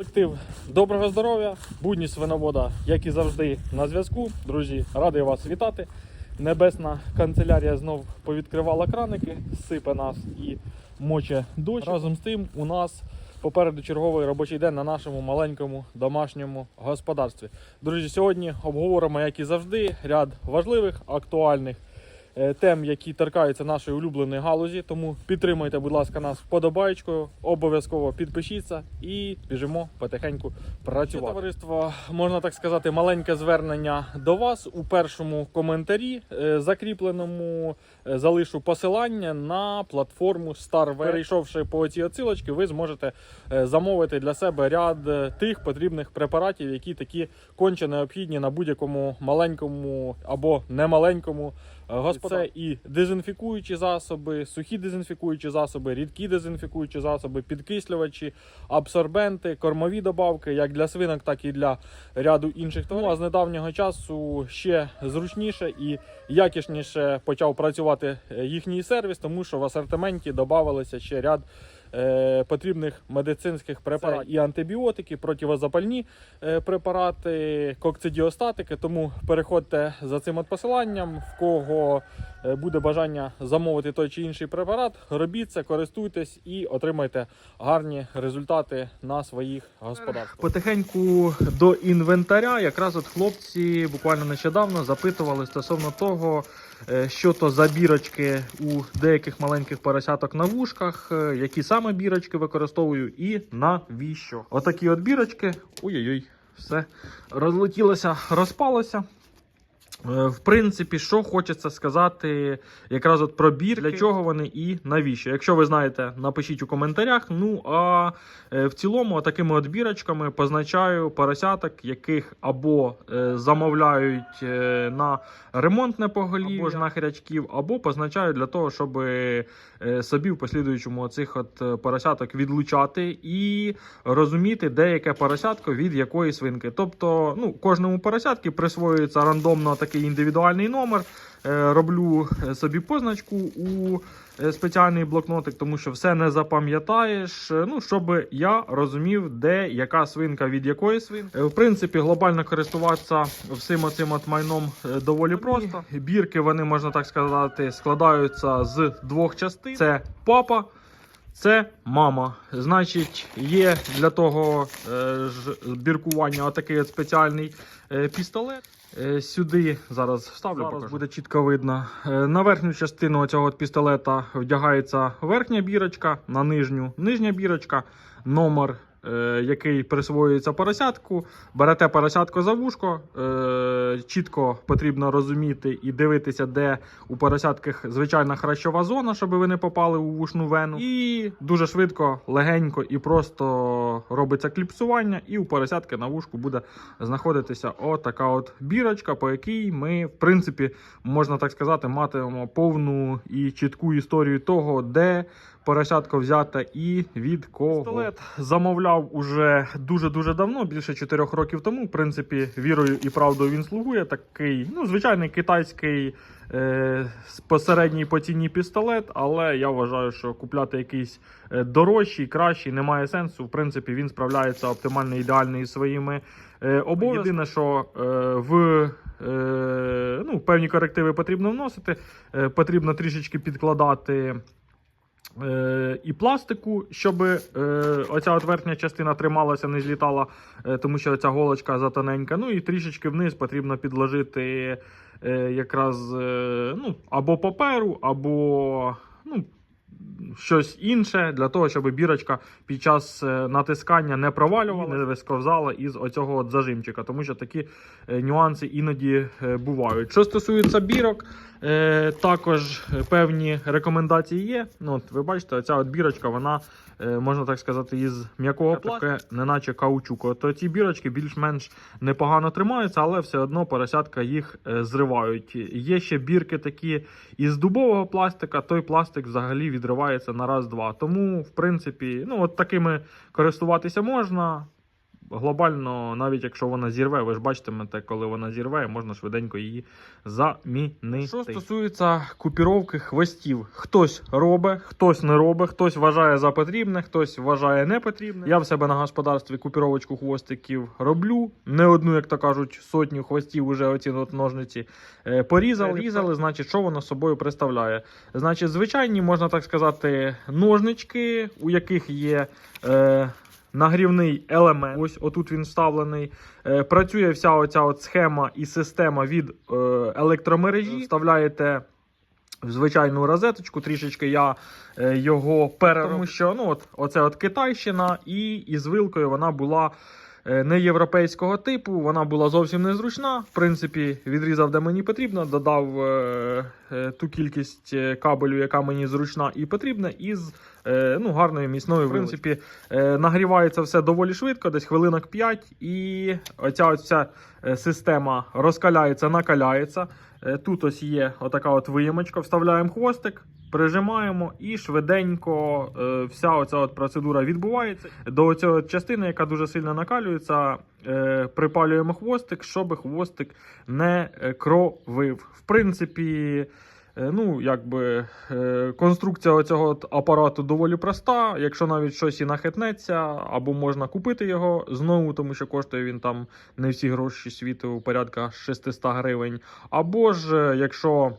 Колектив, доброго здоров'я, будні свиновода, як і завжди, на зв'язку. Друзі, радий вас вітати. Небесна канцелярія знов повідкривала краники, сипе нас і моче дощ. Разом з тим, у нас попереду черговий робочий день на нашому маленькому домашньому господарстві. Друзі, сьогодні обговоримо, як і завжди, ряд важливих, актуальних тем, які торкаються нашої улюбленої галузі. Тому підтримуйте, будь ласка, нас вподобайкою, обов'язково підпишіться і біжимо потихеньку працювати. Товариство, можна так сказати, маленьке звернення до вас у першому коментарі е, закріпленому. е, Залишу посилання на платформу StarVer. Перейшовши по цій оцілочці, ви зможете е, замовити для себе ряд е, тих потрібних препаратів, які такі конче необхідні на будь-якому маленькому або немаленькому е, господарстві. Це і дезінфікуючі засоби, сухі дезінфікуючі засоби, рідкі дезінфікуючі засоби, підкислювачі, абсорбенти, кормові добавки, як для свинок, так і для ряду інших тварин. Ну, а з недавнього часу ще зручніше і якісніше почав працювати е, їхній сервіс, тому що в асортименті додавалися ще ряд. Е, Потрібних медицинських препаратів і антибіотики, противозапальні е, препарати, кокцидіостатики. Тому переходьте за цим посиланням. В кого буде бажання замовити той чи інший препарат, робіть це, користуйтесь і отримайте гарні результати на своїх господарствах. Потихеньку до інвентаря. Якраз от хлопці буквально нещодавно запитували стосовно того, е, що то за бірочки у деяких маленьких поросяток на вушках, е, які саме бірочки використовую і навіщо. Отакі от бірочки. Ой-ой-ой, все розлетілося, розпалося. Е, В принципі, що хочеться сказати якраз от про бір, для чого вони і навіщо. Якщо ви знаєте, напишіть у коментарях. Ну а е, в цілому, такими от бірочками позначаю поросяток, яких або е, замовляють на ремонтне поголів'я, або ж на хрячків, або позначаю для того, щоб собі в послідуючому цих от поросяток відлучати і розуміти, де яке поросятко від якої свинки. Тобто, ну, кожному поросятки присвоюється рандомно такий індивідуальний номер. Е, Роблю е, собі позначку у е, спеціальний блокнотик, тому що все не запам'ятаєш. Ну, щоб я розумів, де яка свинка від якої свинки. В принципі, глобально користуватися всім оцим от майном доволі просто. Бірки, вони можна так сказати, складаються з двох частин: це папа. Це мама. Значить, є для того е, ж біркування отакий от спеціальний е, пістолет. Е, сюди зараз вставлю, зараз буде чітко видно. Е, на верхню частину цього пістолета вдягається верхня бірочка, на нижню нижня бірочка, номер. Е, Який присвоюється поросятку, берете поросятко за вушко. Е, чітко потрібно розуміти і дивитися, де у поросятках звичайна хрящова зона, щоб ви не попали у вушну вену. І дуже швидко, легенько і просто робиться кліпсування, і у поросятки на вушку буде знаходитися отака от бірочка, по якій ми, в принципі, можна так сказати, матимемо повну і чітку історію того, де поросятко взяте і від кого. Пістолет замовляв уже дуже-дуже давно, більше 4 років тому. В принципі, вірою і правдою він слугує. Такий, ну, звичайний китайський е, посередній по ціні пістолет, але я вважаю, що купляти якийсь е, дорожчий, кращий немає сенсу. В принципі, він справляється оптимально ідеально із своїми е, обов'язками. Єдине, що е, в е, ну, певні корективи потрібно вносити, е, потрібно трішечки підкладати. Е, і пластику, щоб е, оця от верхня частина трималася, не злітала, е, тому що ця голочка затоненька. Ну і трішечки вниз потрібно підложити якраз ну, або паперу, або ну, щось інше для того, щоб бірочка під час е, натискання не провалювала, не висковзала із оцього от зажимчика, тому що такі е, нюанси іноді е, бувають. Що стосується бірок, також певні рекомендації є. Ну, от ви бачите, оця от бірочка, вона можна так сказати, із м'якого пластику, неначе каучуку. То ці бірочки більш-менш непогано тримаються, але все одно поросятка їх зривають. Є ще бірки такі із дубового пластика, той пластик взагалі відривається на раз-два. Тому, в принципі, ну от такими користуватися можна. Глобально, навіть якщо вона зірве, ви ж бачитимете, коли вона зірве, можна швиденько її замінити. Що стосується купіровки хвостів, хтось робить, хтось не робить, хтось вважає за потрібне, хтось вважає не потрібне. Я в себе на господарстві купіровочку хвостиків роблю. Не одну, як то кажуть, сотню хвостів уже оці от ножниці е, порізали. Різали, значить, що воно собою представляє. Значить, звичайні, можна так сказати, ножнички, у яких є. Е, Нагрівний елемент, ось отут він вставлений. Е, працює вся оця от схема і система від е, електромережі. Вставляєте в звичайну розеточку. Трішечки я е, його перероблю, тому що ну, от, оце от Китайщина, і із вилкою вона була не європейського типу, вона була зовсім незручна. В принципі, відрізав, де мені потрібно, додав е, е, ту кількість кабелю, яка мені зручна і потрібна, із ну, гарною міцною. В принципі, е, нагрівається все доволі швидко, десь хвилинок 5, і оця от вся е, система розкаляється, накаляється. Е, Тут ось є отака от виємочка, вставляємо хвостик, прижимаємо і швиденько е, вся оця от процедура відбувається. До цієї частини, яка дуже сильно накалюється, е, припалюємо хвостик, щоб хвостик не е, кровив. В принципі, е, ну, якби, е, конструкція цього апарату доволі проста. Якщо навіть щось і нахитнеться, або можна купити його знову, тому що коштує він там не всі гроші світу, порядка 600 гривень. Або ж, е, якщо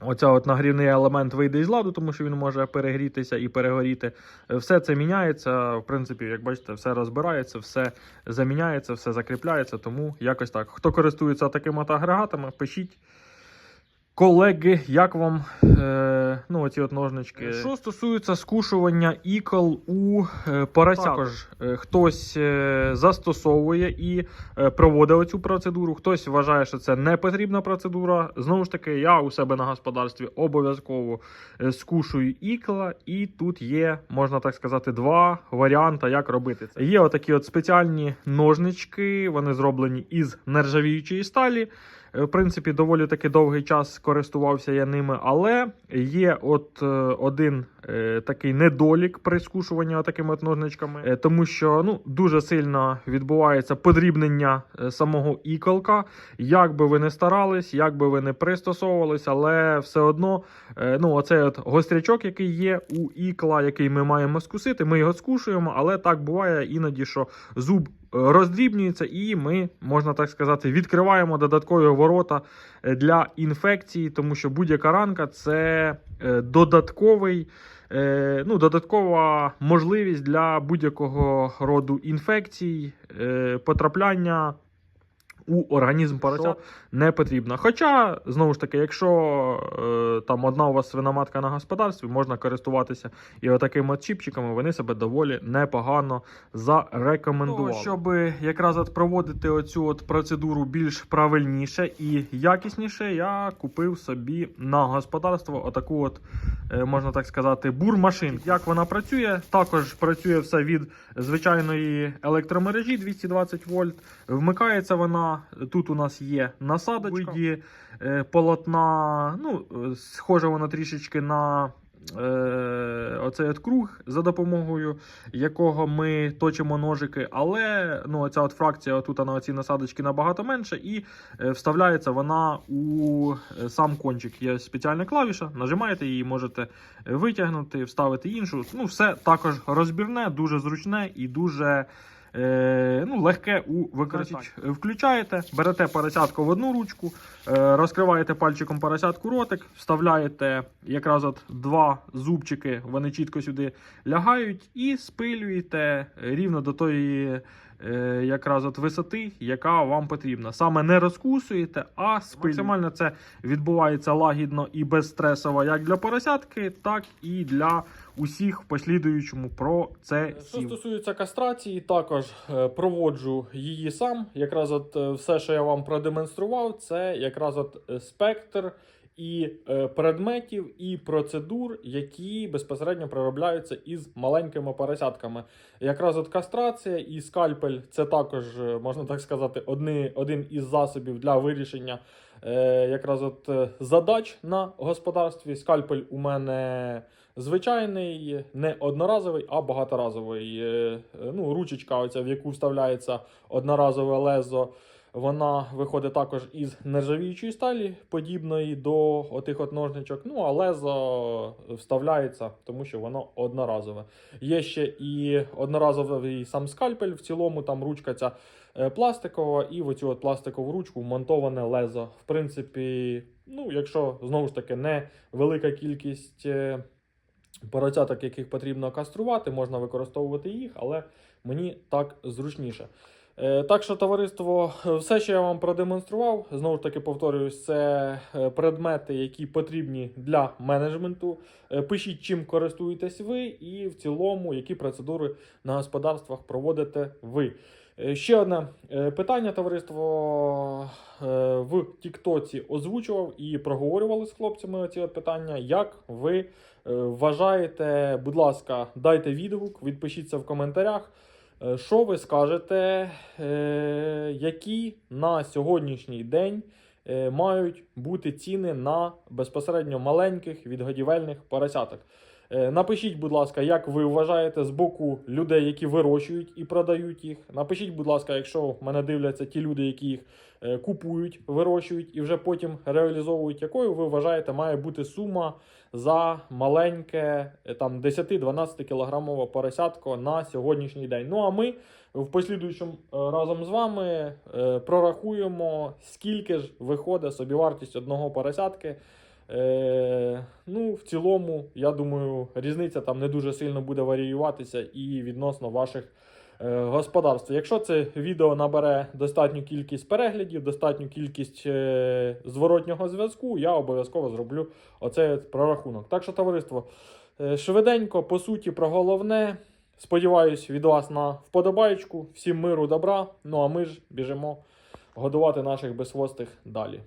оця от нагрівний елемент вийде із ладу, тому що він може перегрітися і перегоріти, е, все це міняється. В принципі, як бачите, все розбирається, все заміняється, все закріпляється. Тому якось так. Хто користується такими агрегатами, пишіть. Колеги, як вам е, ну, оці от ножнички? Що стосується скушування ікол у е, поросят, також е, хтось е, застосовує і е, проводить оцю процедуру, хтось вважає, що це не потрібна процедура. Знову ж таки, я у себе на господарстві обов'язково е, скушую ікла, і тут є, можна так сказати, два варіанти, як робити це. Є отакі от спеціальні ножнички, вони зроблені із нержавіючої сталі. Е, В принципі, доволі таки довгий час користувався я ними, але є от е, один е, такий недолік при скушуванні такими от ножничками, тому що ну, дуже сильно відбувається подрібнення самого іколка. Як би ви не старались, як би ви не пристосовувались, але все одно ну, оцей от гострячок, який є у ікла, який ми маємо скусити, ми його скушуємо, але так буває іноді, що зуб роздрібнюється, і ми, можна так сказати, відкриваємо додаткові ворота е, для інфекції, тому що будь-яка ранка це е, додатковий. е, Ну, додаткова можливість для будь-якого роду інфекцій, потрапляння у організм поросят не потрібно. Хоча, знову ж таки, якщо е, там одна у вас свиноматка на господарстві, можна користуватися і отакими от чіпчиками, вони себе доволі непогано зарекомендували. Щоб якраз от проводити оцю от процедуру більш правильніше і якісніше, я купив собі на господарство отаку от, е, можна так сказати, бурмашинку. Як вона працює? Також працює все від звичайної електромережі 220 вольт. Вмикається вона. Тут у нас є насадочка виді е, полотна. Ну, е, схоже воно трішечки на. Е, оцей от круг, за допомогою якого ми точимо ножики, але ну, оця от фракція отут на ці насадочки набагато менше, і е, вставляється вона у сам кончик. Є спеціальна клавіша, нажимаєте її, можете витягнути, вставити іншу. Ну, все також розбірне, дуже зручне і дуже. Е, ну, легке у використанні. Значить, Включаєте, берете поросятку в одну ручку, е, розкриваєте пальчиком поросятку ротик, вставляєте якраз от два зубчики, вони чітко сюди лягають, і спилюєте рівно до тої е, якраз от висоти, яка вам потрібна. Саме не розкусуєте, а. Максимально це відбувається лагідно і безстресово як для поросятки, так і для усіх в послідуючому процесі. Що стосується кастрації, також е, проводжу її сам. Якраз от е, все, що я вам продемонстрував, це якраз от е, спектр і е, предметів, і процедур, які безпосередньо проробляються із маленькими поросятками. Якраз от кастрація і скальпель це також, е, можна так сказати, одни, один із засобів для вирішення е, якраз от задач на господарстві. Скальпель у мене звичайний, не одноразовий, а багаторазовий. Ну, ручечка, оця, в яку вставляється одноразове лезо, вона виходить також із нержавіючої сталі, подібної до отих от ножничок. Ну, а лезо вставляється, тому що воно одноразове. Є ще і одноразовий сам скальпель, в цілому там ручка ця е, пластикова, і в оцю от пластикову ручку вмонтоване лезо. В принципі, ну, якщо знову ж таки не велика кількість. е, Поросяток, яких потрібно каструвати, можна використовувати їх, але мені так зручніше. Е, Так що, товариство, все, що я вам продемонстрував, знову ж таки повторююсь, це е, предмети, які потрібні для менеджменту. Е, Пишіть, чим користуєтесь ви, і в цілому, які процедури на господарствах проводите ви. Ще одне питання, товариство в Тіктоці озвучував і проговорювали з хлопцями ці от питання. Як ви вважаєте, будь ласка, дайте відгук, відпишіться в коментарях. Е, Що ви скажете, е, які на сьогоднішній день е, мають бути ціни на безпосередньо маленьких відгодівельних поросяток? Е, Напишіть, будь ласка, як ви вважаєте з боку людей, які вирощують і продають їх. Напишіть, будь ласка, якщо мене дивляться ті люди, які їх е, купують, вирощують і вже потім реалізовують, якою ви вважаєте, має бути сума за маленьке е, там 10-12 кілограмове поросятко на сьогоднішній день. Ну а ми в послідуючому разом з вами прорахуємо, скільки ж виходить собівартість одного поросятки. Е, ну, в цілому, я думаю, різниця там не дуже сильно буде варіюватися і відносно ваших е, господарств. Якщо це відео набере достатню кількість переглядів, достатню кількість е, зворотнього зв'язку, я обов'язково зроблю оцей прорахунок. Так що, товариство, е, швиденько, по суті, про головне. Сподіваюсь від вас на вподобаєчку. Всім миру, добра. Ну а ми ж біжимо годувати наших безхвостих далі.